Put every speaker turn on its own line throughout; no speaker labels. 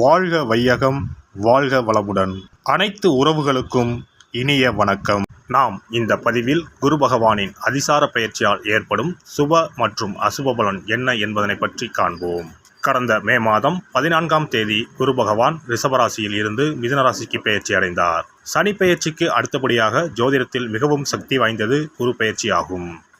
வாழ்க வையகம் வாழ்க வளமுடன். அனைத்து உறவுகளுக்கும் இனிய வணக்கம். நாம் இந்த பதிவில் குரு பகவானின் அதிசார பயிற்சியால் ஏற்படும் சுப மற்றும் அசுப பலன் என்ன என்பதனை பற்றி காண்போம். கடந்த மே மாதம் பதினான்காம் தேதி குரு பகவான் ரிஷபராசியில் இருந்து மிதனராசிக்கு பயிற்சி அடைந்தார். சனி பயிற்சிக்கு அடுத்தபடியாக ஜோதிடத்தில் மிகவும் சக்தி வாய்ந்தது குரு பயிற்சி ஆகும்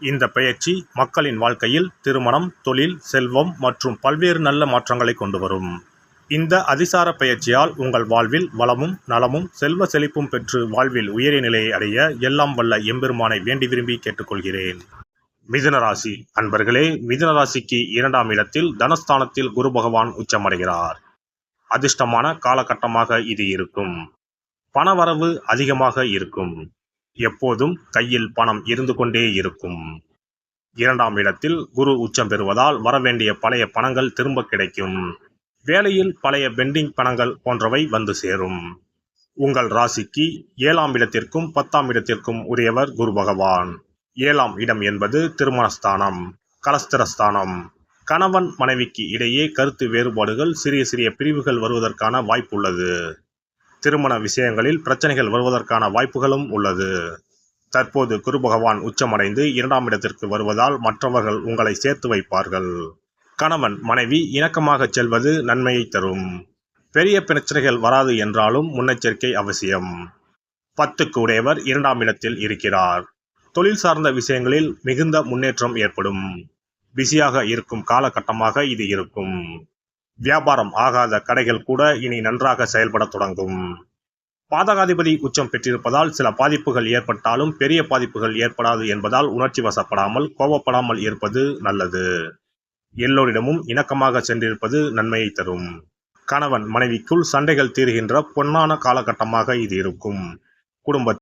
இந்த பயிற்சி மக்களின் வாழ்க்கையில் திருமணம் தொழில் செல்வம் மற்றும் பல்வேறு நல்ல மாற்றங்களை கொண்டு வரும். இந்த அதிசார பயிற்சியால் உங்கள் வாழ்வில் வளமும் நலமும் செல்வ செழிப்பும் பெற்று வாழ்வில் உயரிய நிலையை அடைய எல்லாம் வல்ல எம்பெருமானை வேண்டி விரும்பி கேட்டுக்கொள்கிறேன். மிதுனராசி அன்பர்களே மிதுனராசிக்கு இரண்டாம் இடத்தில் தனஸ்தானத்தில் குரு பகவான் உச்சமடைகிறார். அதிர்ஷ்டமான காலகட்டமாக இது இருக்கும். பணவரவு அதிகமாக இருக்கும். எப்போதும் கையில் பணம் இருந்து கொண்டே இருக்கும். இரண்டாம் இடத்தில் குரு உச்சம் பெறுவதால் வரவேண்டிய பழைய பணங்கள் திரும்ப கிடைக்கும். வேலையில் பழைய பெண்டிங் பணங்கள் போன்றவை வந்து சேரும். உங்கள் ராசிக்கு ஏழாம் இடத்திற்கும் பத்தாம் இடத்திற்கும் உரியவர் குரு பகவான். ஏழாம் இடம் என்பது திருமணஸ்தானம் கலஸ்திரஸ்தானம். கணவன் மனைவிக்கு இடையே கருத்து வேறுபாடுகள் சிறிய சிறிய பிரிவுகள் வருவதற்கான வாய்ப்புள்ளது திருமண விஷயங்களில் பிரச்சனைகள் வருவதற்கான வாய்ப்புகளும் உள்ளது. தற்போது குரு பகவான் உச்சமடைந்து இரண்டாம் இடத்திற்கு வருவதால் மற்றவர்கள் உங்களை சேர்த்து வைப்பார்கள். கணவன் மனைவி இணக்கமாக செல்வது நன்மையை தரும். பெரிய பிரச்சனைகள் வராது என்றாலும் முன்னெச்சரிக்கை அவசியம். பத்துக்கு உடையவர் இரண்டாம் இடத்தில் இருக்கிறார். தொழில் சார்ந்த விஷயங்களில் மிகுந்த முன்னேற்றம் ஏற்படும். பிஸியாக இருக்கும் காலகட்டமாக இது இருக்கும். வியாபாரம் ஆகாத கடைகள் கூட இனி நன்றாக செயல்பட தொடங்கும். பாதகாதிபதி உச்சம் பெற்றிருப்பதால் சில பாதிப்புகள் ஏற்பட்டாலும் பெரிய பாதிப்புகள் ஏற்படாது என்பதால் உணர்ச்சி வசப்படாமல் கோபப்படாமல் இருப்பது நல்லது. எல்லோரிடமும் இணக்கமாக சென்றிருப்பது நன்மையை தரும். கணவன் மனைவிக்குள் சண்டைகள் தீர்கின்ற பொன்னான காலகட்டமாக இது இருக்கும். குடும்பத்தில்